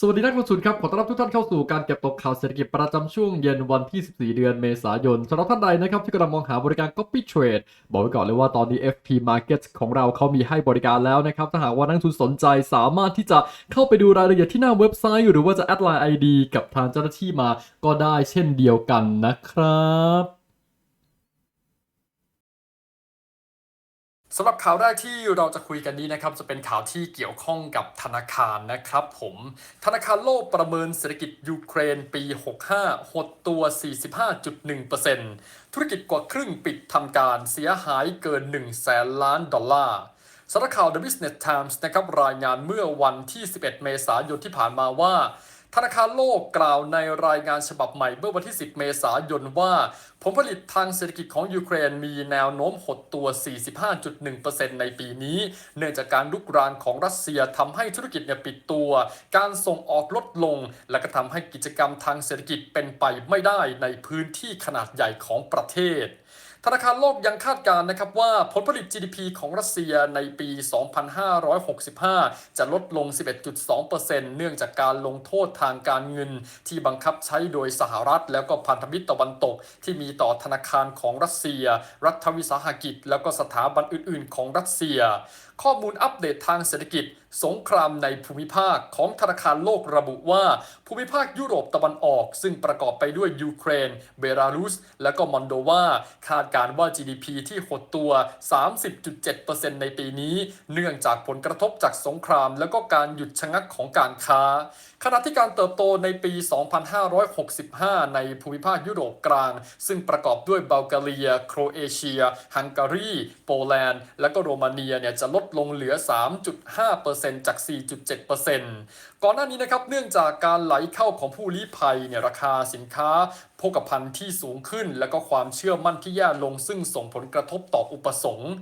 สวัสดีนักลงทุนครับ ขอต้อนรับทุกท่านเข้าสู่การเก็บตกข่าวเศรษฐกิจประจำช่วงเย็นวันที่ 14 เดือนเมษายนสำหรับท่านใดนะครับที่กำลังมองหาบริการ Copy Trade บอกไว้ก่อนเลยว่าตอนนี้ FP Market ของเราเขามีให้บริการแล้วนะครับ ถ้าหากว่านักลงทุนสนใจสามารถที่จะเข้าไปดูรายละเอียดที่หน้าเว็บไซต์ หรือว่าจะแอดไลน์ ID กับทางเจ้าหน้าที่มาก็ได้เช่นเดียวกันนะครับ สำหรับข่าวแรกที่เราจะคุยกันนี้นะครับจะเป็นข่าวที่เกี่ยวข้องกับธนาคารนะครับผมธนาคารโลกประเมินเศรษฐกิจยูเครนปี 65 หดตัว 45.1%ธุรกิจกว่าครึ่งปิดทำการเสียหายเกิน 1 แสนล้านดอลลาร์สำนักข่าว The Business Times นะครับรายงานเมื่อวันที่ 11 เมษายนที่ผ่านมาว่า ธนาคารโลกกล่าวในรายงานฉบับใหม่เมื่อวันที่ 10 เมษายนว่า ผลผลิตทางเศรษฐกิจของยูเครนมีแนวโน้มหดตัว 45.1%ในปีนี้ เนื่องจากการลุกรานของรัสเซียทำให้ธุรกิจเนี่ยปิดตัว การส่งออกลดลง และก็ทำให้กิจกรรมทางเศรษฐกิจเป็นไปไม่ได้ในพื้นที่ขนาดใหญ่ของประเทศ ธนาคารโลกยังคาดการณ์นะครับว่าผลผลิต GDP ของรัสเซียในปี 2565 จะลดลง 11.2%เนื่องจากการลงโทษทางการเงิน ที่บังคับใช้โดยสหรัฐ แล้วก็พันธมิตรตะวันตก ที่มีต่อธนาคารของรัสเซีย รัฐวิสาหกิจ แล้วก็สถาบันอื่น ๆ ของรัสเซีย ข้อมูลอัปเดตทางเศรษฐกิจสงครามในภูมิภาคของธนาคารโลกระบุว่า ภูมิภาคยุโรปตะวันออก ซึ่งประกอบไปด้วยยูเครน เบลารุส และก็มอนโดวาคาดการว่า GDP ที่หดตัว 30.7%ในปีนี้ เนื่องจากผลกระทบจากสงคราม และก็การหยุดชะงักของการค้า ขณะที่การเติบโตในปี 2565 ในภูมิภาคยุโรปกลาง ซึ่งประกอบด้วยบัลแกเรีย โครเอเชีย ฮังการี โปแลนด์ และก็โรมาเนียเนี่ยจะลดลงเหลือ 3.5%จาก 4.7%ก่อนหน้านี้นะครับ เนื่องจากการไหลเข้าของผู้ลี้ภัยเนี่ยราคาสินค้าโภคภัณฑ์ที่สูงขึ้น และก็ความเชื่อมั่นที่แย่ลงซึ่งส่งผลกระทบต่ออุปสงค์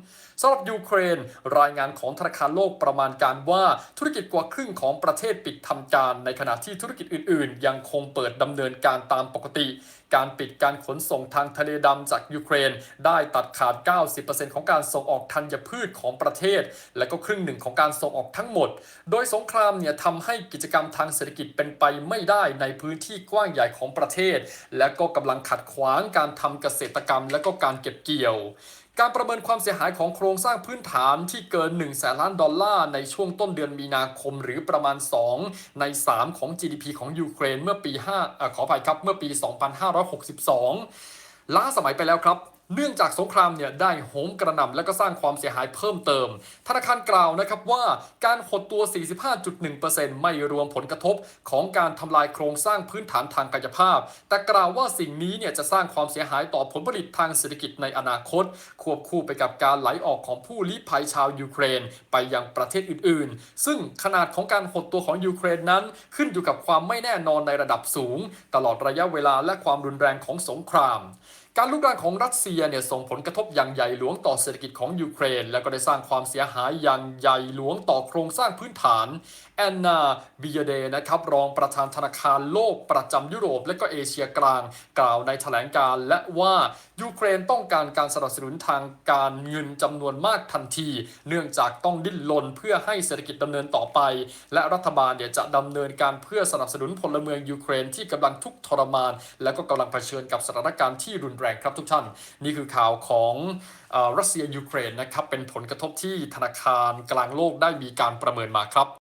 สำหรับยูเครน รายงานของธนาคารโลกประมาณการว่าธุรกิจกว่าครึ่งของประเทศปิดทำการ ในขณะที่ธุรกิจอื่น ๆ ยังคงเปิดดำเนินการตามปกติ การปิดการขนส่งทางทะเลดำจากยูเครน ได้ตัดขาด 90%ของการส่งออกธัญพืชของประเทศ และก็ครึ่งหนึ่งของการส่งออกทั้งหมด โดยสงครามเนี่ยทำให้กิจกรรมทางเศรษฐกิจเป็นไปไม่ได้ในพื้นที่กว้างใหญ่ของประเทศ และก็กำลังขัดขวางการทำเกษตรกรรม และก็การเก็บเกี่ยว การประเมินความเสียหายของโครงสร้างพื้นฐานที่เกิน 1 แสนล้านดอลลาร์ในช่วงต้นเดือนมีนาคมหรือประมาณ 2 ใน 3 ของ GDP ของยูเครนเมื่อปี5อขออภัยครับเมื่อปี 2562 ล้าสมัยไปแล้วครับ เนื่องจากสงครามเนี่ยได้โหมกระหน่ำและก็สร้างความเสียหายเพิ่มเติม ธนาคารกล่าวนะครับว่าการหดตัว 45.1%ไม่รวมผลกระทบของการทำลายโครงสร้างพื้นฐานทางกายภาพ แต่กล่าวว่าสิ่งนี้เนี่ยจะสร้างความเสียหายต่อผลผลิตทางเศรษฐกิจในอนาคต ควบคู่ไปกับการไหลออกของผู้ลี้ภัยชาวยูเครน ไปยังประเทศอื่น ๆ ซึ่งขนาดของการหดตัวของยูเครนนั้น ขึ้นอยู่กับความไม่แน่นอนในระดับสูง ตลอดระยะเวลาและความรุนแรงของสงคราม การลุกรานของรัสเซียเนี่ยส่งผลกระทบอย่างใหญ่หลวงต่อเศรษฐกิจของยูเครน และก็ได้สร้างความเสียหายอย่างใหญ่หลวงต่อโครงสร้างพื้นฐานแอนนาบิยเดนะครับรองประธานธนาคารโลกประจำยุโรป และก็เอเชียกลาง กล่าวในแถลงการและว่ายูเครนต้องการการสนับสนุนทางการเงินจำนวนมากทันที เนื่องจากต้องดิ้นรนเพื่อให้เศรษฐกิจดำเนินต่อไป และรัฐบาลเนี่ยจะดำเนินการเพื่อสนับสนุนพลเมืองยูเครนที่กำลังทุกข์ทรมาน และก็กำลังเผชิญกับสถานการณ์ที่รุนแรงครับทุกท่าน นี่คือข่าวของอรัสเซียยูเครนนะครับเป็นผลกระทบที่ธนาคารกลางโลกได้มีการประเมินมาครับ